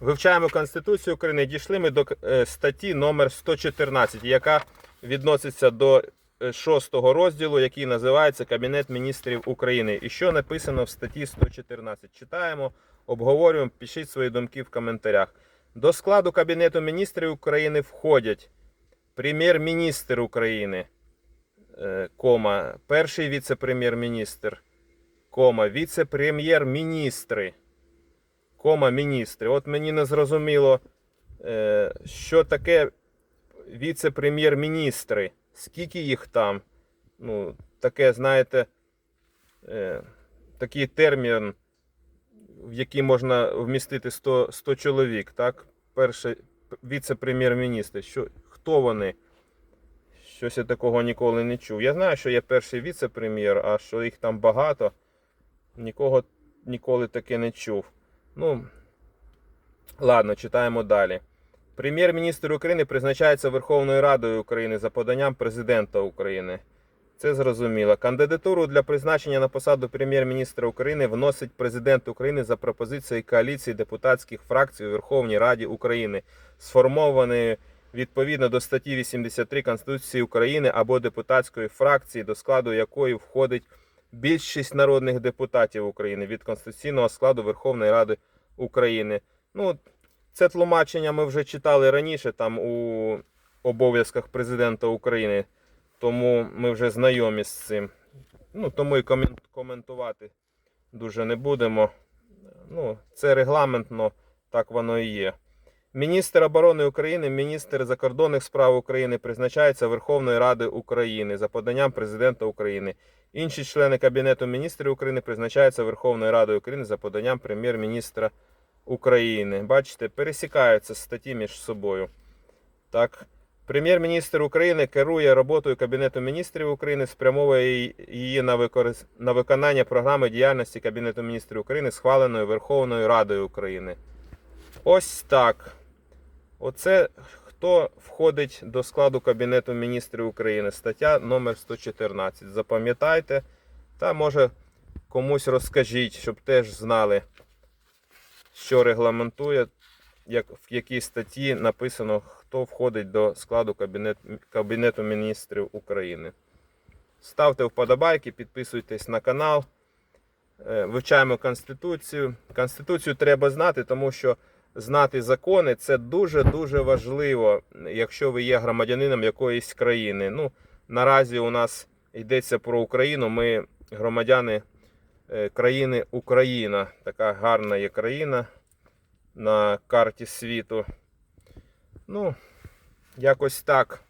Вивчаємо Конституцію України. Дійшли ми до е, статті номер 114, яка відноситься до е, шостого розділу, який називається Кабінет міністрів України. І що написано в статті 114? Читаємо, обговорюємо, пишіть свої думки в коментарях. До складу Кабінету міністрів України входять прем'єр-міністр України, е, кома, перший віце-прем'єр-міністр, кома, віце-прем'єр-міністри кома міністри. От мені не зрозуміло, е, що таке віце-прем'єр-міністри. Скільки їх там? Ну, таке, знаєте, е, такий термін, в який можна вмістити 100, 100 чоловік. Так? Перший віце-прем'єр-міністр. Що, хто вони? Щось я такого ніколи не чув. Я знаю, що є перший віце-прем'єр, а що їх там багато, нікого ніколи таке не чув. Ну, ладно, читаємо далі. Прем'єр-міністр України призначається Верховною Радою України за поданням президента України. Це зрозуміло. Кандидатуру для призначення на посаду прем'єр-міністра України вносить президент України за пропозицією коаліції депутатських фракцій у Верховній Раді України, сформованої відповідно до статті 83 Конституції України або депутатської фракції, до складу якої входить більшість народних депутатів України від конституційного складу Верховної Ради України. Ну, це тлумачення ми вже читали раніше там у обов'язках президента України, тому ми вже знайомі з цим. Ну, тому і коментувати дуже не будемо. Ну, це регламентно, так воно і є. Міністр оборони України, міністр закордонних справ України призначається Верховною Ради України за поданням президента України. Інші члени Кабінету міністрів України призначаються Верховною Радою України за поданням прем'єр-міністра України. Бачите, пересікаються статті між собою. Так. Прем'єр-міністр України керує роботою Кабінету міністрів України, спрямовує її на, використ... на виконання програми діяльності Кабінету міністрів України, схваленої Верховною Радою України. Ось так. Оце хто входить до складу Кабінету міністрів України. Стаття номер 114. Запам'ятайте. Та може комусь розкажіть, щоб теж знали, що регламентує, як, в якій статті написано, хто входить до складу Кабінет, Кабінету міністрів України. Ставте вподобайки, підписуйтесь на канал. Е, Вивчаємо Конституцію. Конституцію треба знати, тому що знати закони це дуже-дуже важливо, якщо ви є громадянином якоїсь країни. Ну, наразі у нас йдеться про Україну. Ми громадяни е, країни Україна. Така гарна є країна на карті світу. Ну, якось так.